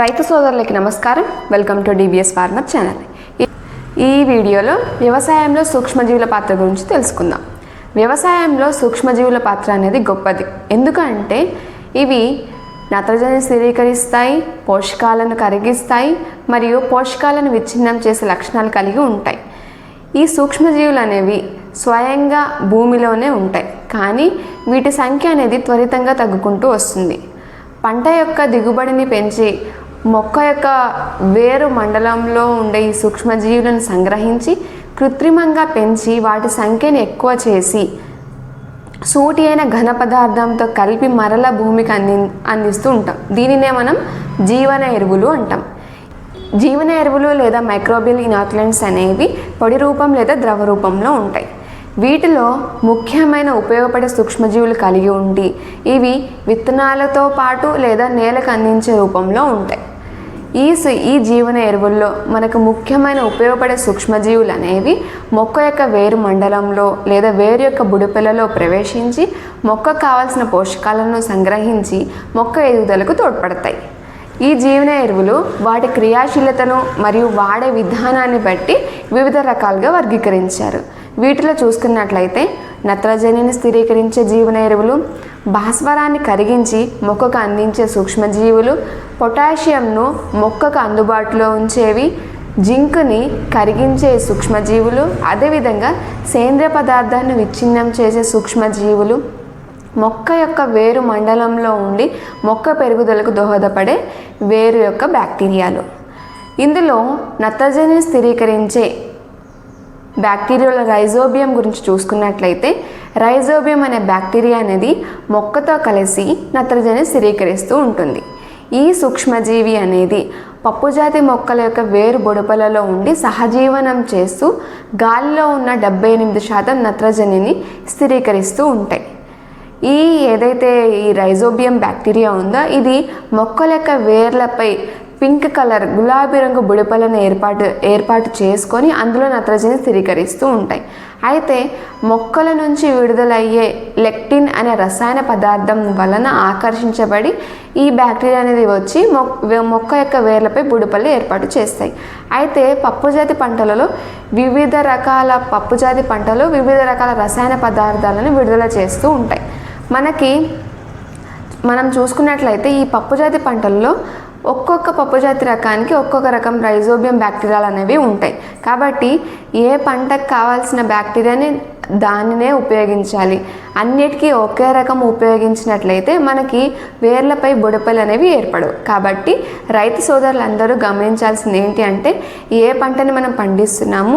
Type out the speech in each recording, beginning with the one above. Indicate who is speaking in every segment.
Speaker 1: రైతు సోదరులకి నమస్కారం welcome to DBS farmer channel ఈ వీడియోలో వ్యవసాయంలో సూక్ష్మజీవుల పాత్ర గురించి తెలుసుకుందాం వ్యవసాయంలో సూక్ష్మజీవుల పాత్ర అనేది గొప్పది ఎందుకంటే ఇవి నత్రజని స్థిరీకరిస్తాయి పోషకాలను కరిగిస్తాయి మరియు పోషకాలను విచ్ఛిన్నం చేసే లక్షణాలు కలిగి ఉంటాయి ఈ సూక్ష్మజీవులు అనేవి స్వయంగా భూమిలోనే ఉంటాయి కానీ వీటి సంఖ్య అనేది త్వరితంగా తగ్గుకుంటూ వస్తుంది పంట యొక్క దిగుబడిని పెంచి మొక్క యొక్క వేరు మండలంలో ఉండే ఈ సూక్ష్మజీవులను సంగ్రహించి కృత్రిమంగా పెంచి వాటి సంఖ్యను ఎక్కువ చేసి సూటి అయిన ఘన పదార్థంతో కలిపి మరల భూమికి అంది అందిస్తూ ఉంటాం దీనినే మనం జీవన ఎరువులు అంటాం జీవన ఎరువులు లేదా మైక్రోబిల్ ఇనాక్లెంట్స్ అనేవి పొడి రూపం లేదా ద్రవ రూపంలో ఉంటాయి వీటిలో ముఖ్యమైన ఉపయోగపడే సూక్ష్మజీవులు కలిగి ఉండి ఇవి విత్తనాలతో పాటు లేదా నేలకు అందించే రూపంలో ఉంటాయి ఈ ఈ జీవన ఎరువుల్లో మనకు ముఖ్యమైన ఉపయోగపడే సూక్ష్మజీవులు అనేవి మొక్క యొక్క వేరు మండలంలో లేదా వేరు యొక్క బుడిపెలలో ప్రవేశించి మొక్క కావాల్సిన పోషకాలను సంగ్రహించి మొక్క ఎదుగుదలకు తోడ్పడతాయి ఈ జీవన ఎరువులు వాటి క్రియాశీలతను మరియు వాడే విధానాన్ని బట్టి వివిధ రకాలుగా వర్గీకరించారు వీటిలో చూసుకున్నట్లయితే నత్రజనిని స్థిరీకరించే జీవన ఎరువులు భాస్వరాన్ని కరిగించి మొక్కకు అందించే సూక్ష్మజీవులు పొటాషియంను మొక్కకు అందుబాటులో ఉంచేవి జింక్ని కరిగించే సూక్ష్మజీవులు అదేవిధంగా సేంద్రియ పదార్థాన్ని విచ్ఛిన్నం చేసే సూక్ష్మజీవులు మొక్క యొక్క వేరు మండలంలో ఉండి మొక్క పెరుగుదలకు దోహదపడే వేరు యొక్క బ్యాక్టీరియాలు ఇందులో నత్రజనిని స్థిరీకరించే బ్యాక్టీరియాలో రైజోబియం గురించి చూసుకున్నట్లయితే రైజోబియం అనే బ్యాక్టీరియా అనేది మొక్కతో కలిసి నత్రజని స్థిరీకరిస్తూ ఉంటుంది ఈ సూక్ష్మజీవి అనేది పప్పుజాతి మొక్కల యొక్క వేరు బుడపలలో ఉండి సహజీవనం చేస్తూ గాలిలో ఉన్న డెబ్బై ఎనిమిది శాతం నత్రజనిని స్థిరీకరిస్తూ ఉంటాయి ఈ ఏదైతే ఈ రైజోబియం బ్యాక్టీరియా ఉందో ఇది మొక్కల యొక్క వేర్లపై పింక్ కలర్ గులాబీ రంగు బుడిపలను ఏర్పాటు ఏర్పాటు చేసుకొని అందులో నత్రజని స్థిరీకరిస్తూ ఉంటాయి అయితే మొక్కల నుంచి విడుదలయ్యే లెక్టిన్ అనే రసాయన పదార్థం వలన ఆకర్షించబడి ఈ బ్యాక్టీరియా అనేది వచ్చి మొక్క యొక్క వేర్లపై బుడపలు ఏర్పాటు చేస్తాయి అయితే పప్పుజాతి పంటలలో వివిధ రకాల పప్పుజాతి పంటలు వివిధ రకాల రసాయన పదార్థాలను విడుదల చేస్తూ ఉంటాయి మనకి మనం చూసుకున్నట్లయితే ఈ పప్పుజాతి పంటల్లో ఒక్కొక్క పప్పుజాతి రకానికి ఒక్కొక్క రకం రైజోబియం బ్యాక్టీరియాలు అనేవి ఉంటాయి కాబట్టి ఏ పంటకు కావాల్సిన బ్యాక్టీరియాని దానినే ఉపయోగించాలి అన్నిటికీ ఒకే రకం ఉపయోగించినట్లయితే మనకి వేర్లపై బుడపలు అనేవి ఏర్పడవు కాబట్టి రైతు సోదరులందరూ గమనించాల్సింది ఏంటి అంటే ఏ పంటని మనం పండిస్తున్నాము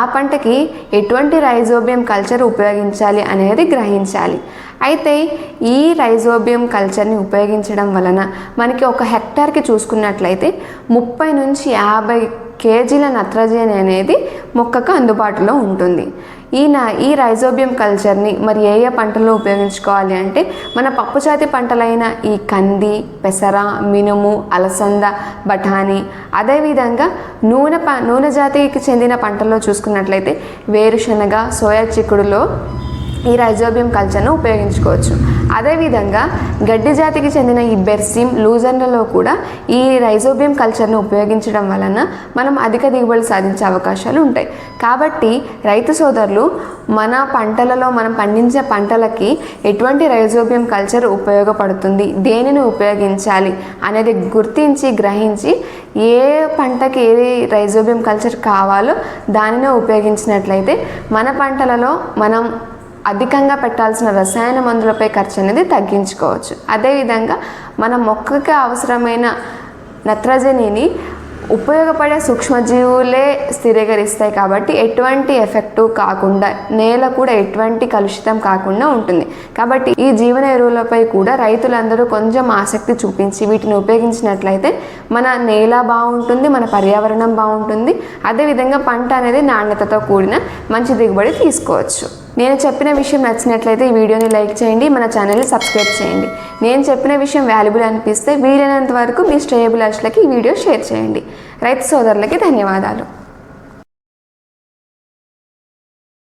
Speaker 1: ఆ పంటకి ఎటువంటి రైజోబియం కల్చర్ ఉపయోగించాలి అనేది గ్రహించాలి అయితే ఈ రైజోబియం కల్చర్ని ఉపయోగించడం వలన మనకి ఒక హెక్టార్కి చూసుకున్నట్లయితే ముప్పై నుంచి యాభై కేజీల నత్రజని అనేది మొక్కకు అందుబాటులో ఉంటుంది ఈయన ఈ రైజోబియం కల్చర్ని మరి ఏ ఏ పంటల్లో ఉపయోగించుకోవాలి అంటే మన పప్పుజాతి పంటలైన ఈ కంది పెసర మినుము అలసంద బఠానీ అదేవిధంగా నూనె ప నూనె జాతికి చెందిన పంటల్లో చూసుకున్నట్లయితే వేరుశనగ సోయా చిక్కుడులో ఈ రైజోబియం కల్చర్ను ఉపయోగించుకోవచ్చు అదేవిధంగా గడ్డి జాతికి చెందిన ఈ బెర్సిమ్ లూజన్లలో కూడా ఈ రైజోబియం కల్చర్ను ఉపయోగించడం వలన మనం అధిక దిగుబడి సాధించే అవకాశాలు ఉంటాయి కాబట్టి రైతు సోదరులు మన పంటలలో మనం పండించే పంటలకి ఎటువంటి రైజోబియం కల్చర్ ఉపయోగపడుతుంది దేనిని ఉపయోగించాలి అనేది గుర్తించి గ్రహించి ఏ పంటకి ఏది రైజోబియం కల్చర్ కావాలో దానినే ఉపయోగించినట్లయితే మన పంటలలో మనం అధికంగా పెట్టాల్సిన రసాయన మందులపై ఖర్చు అనేది తగ్గించుకోవచ్చు అదేవిధంగా మన మొక్కకి అవసరమైన నత్రజనిని ఉపయోగపడే సూక్ష్మజీవులే స్థిరీకరిస్తాయి కాబట్టి ఎటువంటి ఎఫెక్ట్ కాకుండా నేల కూడా ఎటువంటి కలుషితం కాకుండా ఉంటుంది కాబట్టి ఈ జీవన ఎరువులపై కూడా రైతులందరూ కొంచెం ఆసక్తి చూపించి వీటిని ఉపయోగించినట్లయితే మన నేల బాగుంటుంది మన పర్యావరణం బాగుంటుంది అదేవిధంగా పంట అనేది నాణ్యతతో కూడిన మంచి దిగుబడి తీసుకోవచ్చు నేను చెప్పిన విషయం నచ్చినట్లయితే ఈ వీడియోని లైక్ చేయండి మన ఛానల్ని సబ్స్క్రైబ్ చేయండి నేను చెప్పిన విషయం వాల్యుబుల్ అనిపిస్తే వీలైనంత వరకు మీ శ్రేయభిలాషులకి ఈ వీడియో షేర్ చేయండి రైతు సోదరులకి ధన్యవాదాలు